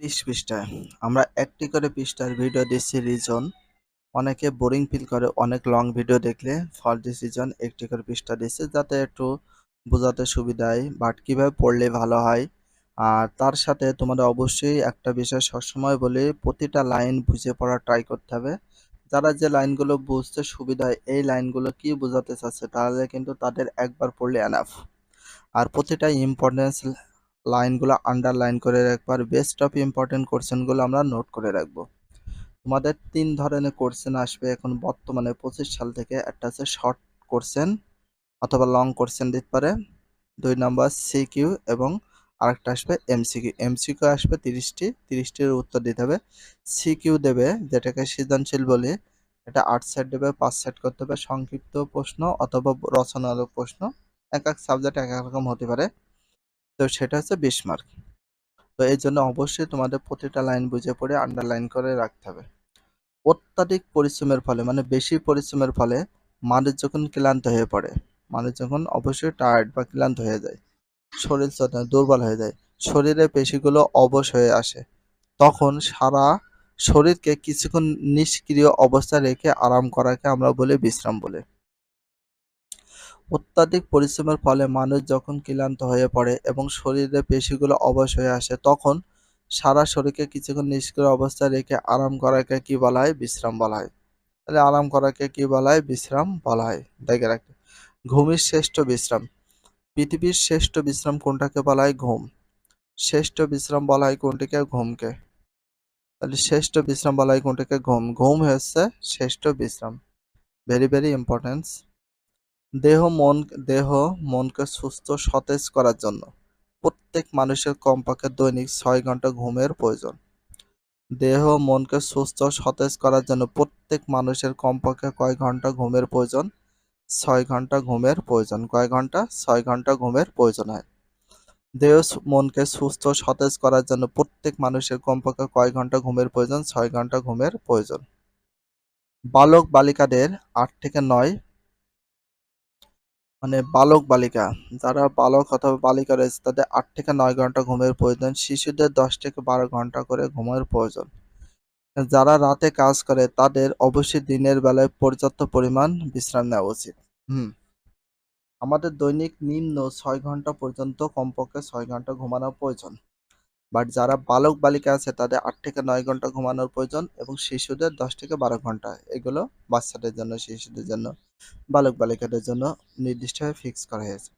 ত্রিশ পৃষ্ঠায় আমরা একটি করে পৃষ্ঠার ভিডিও দিচ্ছি রিজন অনেকে বোরিং ফিল করে, অনেক লং ভিডিও দেখলে ফর ডিসিজন একটি করে পৃষ্ঠা দিচ্ছে যাতে একটু বোঝাতে সুবিধা হয় বাট কীভাবে পড়লে ভালো হয়? আর তার সাথে তোমাদের অবশ্যই একটা বিষয় সবসময় বলি, প্রতিটা লাইন বুঝে পড়া ট্রাই করতে হবে। যারা যে লাইনগুলো বুঝতে সুবিধা হয়, এই লাইনগুলো কি বোঝাতে চাচ্ছে তাহলে কিন্তু তাদের একবার পড়লে এনাফ আর প্রতিটা ইম্পর্টেন্স লাইনগুলো আন্ডারলাইন করে রাখবার বেস্ট অফ ইম্পর্টেন্ট কোশ্চেনগুলো আমরা নোট করে রাখব। তোমাদের তিন ধরনের কোশ্চেন আসবে এখন বর্তমানে পঁচিশ সাল থেকে একটা আছে শর্ট কোশ্চেন অথবা লং কোশ্চেন দিতে পারে। দুই নাম্বার সিকিউ এবং আরেকটা আসবে এমসিকিউ এমসিকিউ আসবে তিরিশটি, তিরিশটির উত্তর দিতে হবে। সিকিউ দেবে যেটাকে সৃজনশীল বলি, এটা আট সেট দেবে, পাঁচ সেট করতে হবে, সংক্ষিপ্ত প্রশ্ন অথবা রচনামূলক প্রশ্ন। এক এক সাবজেক্ট এক এক রকম হতে পারে। তো সেটা হচ্ছে বিশ মার্ক তো এই জন্য অবশ্যই তোমাদের প্রতিটা লাইন বুঝে পড়ে আন্ডারলাইন করে রাখতে হবে। অত্যাধিক পরিশ্রমের ফলে মানে বেশি পরিশ্রমের ফলে মানুষ যখন ক্লান্ত হয়ে পড়ে, মানুষ যখন অবশ্যই টায়ার্ড বা ক্লান্ত হয়ে যায়, শরীর দুর্বল হয়ে যায় শরীরে পেশিগুলো অবশ হয়ে আসে, তখন সারা শরীরকে কিছুক্ষণ নিষ্ক্রিয় অবস্থা রেখে আরাম করাকে আমরা বলি বিশ্রাম বলে। অত্যাধিক পরিশ্রমের ফলে মানুষ যখন ক্লান্ত হয়ে পড়ে এবং শরীরের পেশিগুলো অবশ হয়ে আসে, তখন সারা শরীরকে কিছুক্ষণ নিষ্ক্রিয় অবস্থায় রেখে আরাম করাকে কি বলা হয়? বিশ্রাম বলা হয়। তাহলে আরাম করাকে কি বলা হয়? বিশ্রাম বলা হয়। দেখে রাখতে। ঘুমের শ্রেষ্ঠ বিশ্রাম। পৃথিবীর শ্রেষ্ঠ বিশ্রাম কোনটাকে বলা হয়? ঘুম। শ্রেষ্ঠ বিশ্রাম বলা হয় কোনটিকে? ঘুমকে। তাহলে শ্রেষ্ঠ বিশ্রাম বলা হয় কোনটাকে? ঘুম। ঘুম হচ্ছে শ্রেষ্ঠ বিশ্রাম। ভেরি ভেরি ইম্পর্টেন্স দেহ মন, দেহ মনকে সুস্থ, সতেজ করার জন্য। প্রত্যেক মানুষের কমপক্ষে দৈনিক ছয় ঘণ্টা ঘুমের প্রয়োজন। দেহ মনকে সুস্থ, সতেজ করার জন্য প্রত্যেক মানুষের কমপক্ষে কয় ঘণ্টা ঘুমের প্রয়োজন? ছয় ঘণ্টা ঘুমের প্রয়োজন। কয় ঘণ্টা ছয় ঘণ্টা ঘুমের প্রয়োজন হয়। দেহ মনকে সুস্থ, সতেজ করার জন্য প্রত্যেক মানুষের কমপক্ষে কয় ঘণ্টা ঘুমের প্রয়োজন? ছয় ঘণ্টা ঘুমের প্রয়োজন। বালক বালিকাদের আট থেকে নয় মানে বালক বালিকা, যারা বালক অথবা বালিকা রয়েছে, তাদের আট থেকে নয় ঘণ্টা ঘুমের প্রয়োজন, শিশুদের দশ থেকে বারো ঘণ্টা করে ঘুমের প্রয়োজন। যারা রাতে কাজ করে, তাদের অবশ্যই দিনের বেলায় পর্যাপ্ত পরিমাণ বিশ্রাম নেওয়া উচিত। হুম। আমাদের দৈনিক নিম্ন ছয় ঘণ্টা পর্যন্ত কমপক্ষে ছয় ঘণ্টা ঘুমানো প্রয়োজন। বাট যারা বালক বালিকা আছে, তাদের আট থেকে নয় ঘণ্টা ঘুমানোর প্রয়োজন এবং শিশুদের দশ থেকে বারো ঘণ্টা। এগুলো বাচ্চাদের জন্য, শিশুদের জন্য, বালক বালিকাদের জন্য নির্দিষ্টভাবে ফিক্স করা হয়েছে।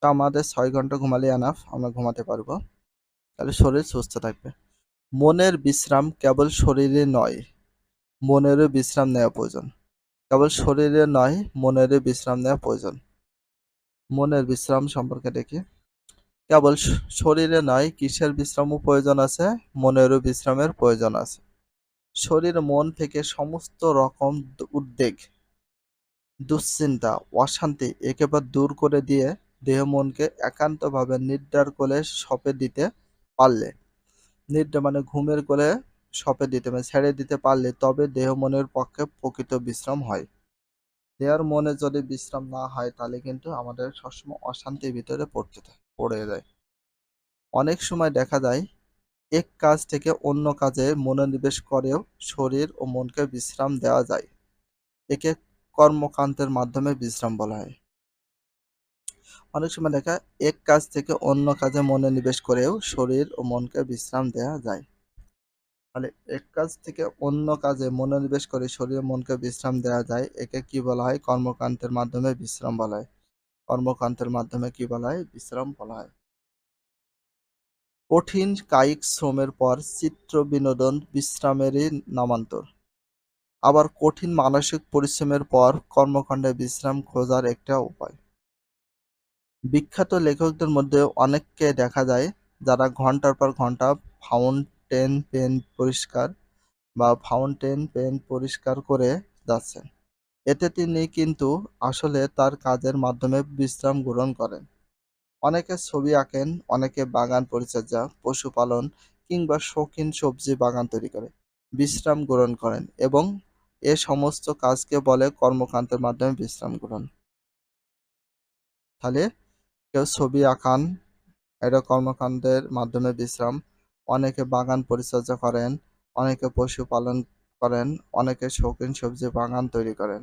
তো আমাদের ছয় ঘণ্টা ঘুমালে আনাফ আমরা ঘুমাতে পারব। তাহলে শরীর সুস্থ থাকবে। মনের বিশ্রাম কেবল শরীরে নয়, মনেরও বিশ্রাম নেওয়া প্রয়োজন। কেবল শরীরে নয়, মনেরও বিশ্রাম নেওয়া প্রয়োজন। মনের বিশ্রাম সম্পর্কে দেখি। কেবল শরীরে নয় কিসের বিশ্রামও প্রয়োজন আছে, মনেরও বিশ্রামের প্রয়োজন আছে। শরীর মন থেকে সমস্ত রকম উদ্বেগ, দুশ্চিন্তা, অশান্তি একেবারে দূর করে দিয়ে দেহ মনকে একান্তভাবে নিদ্রার কোলে সপে দিতে পারলে নিদ্রা মানে ঘুমের কোলে সপে দিতে মানে ছেড়ে দিতে পারলে তবে দেহ মনের পক্ষে প্রকৃত বিশ্রাম হয়। দেহের মনে যদি বিশ্রাম না হয় তাহলে কিন্তু আমাদের সবসময় অশান্তির ভিতরে পড়তে পড়ে যায়। অনেক সময় দেখা যায়, এক কাজ থেকে অন্য কাজে মনোনিবেশ করেও শরীর ও মনকে বিশ্রাম দেওয়া যায়। একে কর্মকান্তের মাধ্যমে বিশ্রাম বলা হয়। অনেক সময় দেখা এক কাজ থেকে অন্য কাজে মনোনিবেশ করেও শরীর ও মনকে বিশ্রাম দেওয়া যায়। তাহলে এক কাজ থেকে অন্য কাজে মনোনিবেশ করে শরীর মনকে বিশ্রাম দেওয়া যায়, একে কি বলা হয়? কর্মকান্তের মাধ্যমে বিশ্রাম বলা হয়। কর্মকান্তের মাধ্যমে কি বলা হয়? বিশ্রাম বলা হয়। কঠিন কায়িক শ্রমের পর চিত্র বিনোদন বিশ্রামেরই নামান্তর। আবার কঠিন মানসিক পরিশ্রমের পর কর্মকাণ্ডে বিশ্রাম খোঁজার একটা উপায়। বিখ্যাত লেখকদের মধ্যে অনেককে দেখা যায় যারা ঘণ্টার পর ঘণ্টা ফাউন্টেন পেন পরিষ্কার বা ফাউন্টেন পেন পরিষ্কার করে যাচ্ছেন। এতে তিনি কিন্তু আসলে তার কাজের মাধ্যমে বিশ্রাম গ্রহণ করেন অনেকে ছবি আঁকেন অনেকে বাগান পরিচর্যা পশুপালন কিংবা শৌখিন সবজি বাগান তৈরি করে বিশ্রাম গ্রহণ করেন এবং এ সমস্ত কাজকে বলে কর্মকান্তের মাধ্যমে বিশ্রাম গ্রহণ তাহলে কেউ ছবি আঁকান এটা কর্মকাণ্ডের মাধ্যমে বিশ্রাম অনেকে বাগান পরিচর্যা করেন, অনেকে পশুপালন করেন, অনেকে শৌখিন সবজি বাগান তৈরি করেন।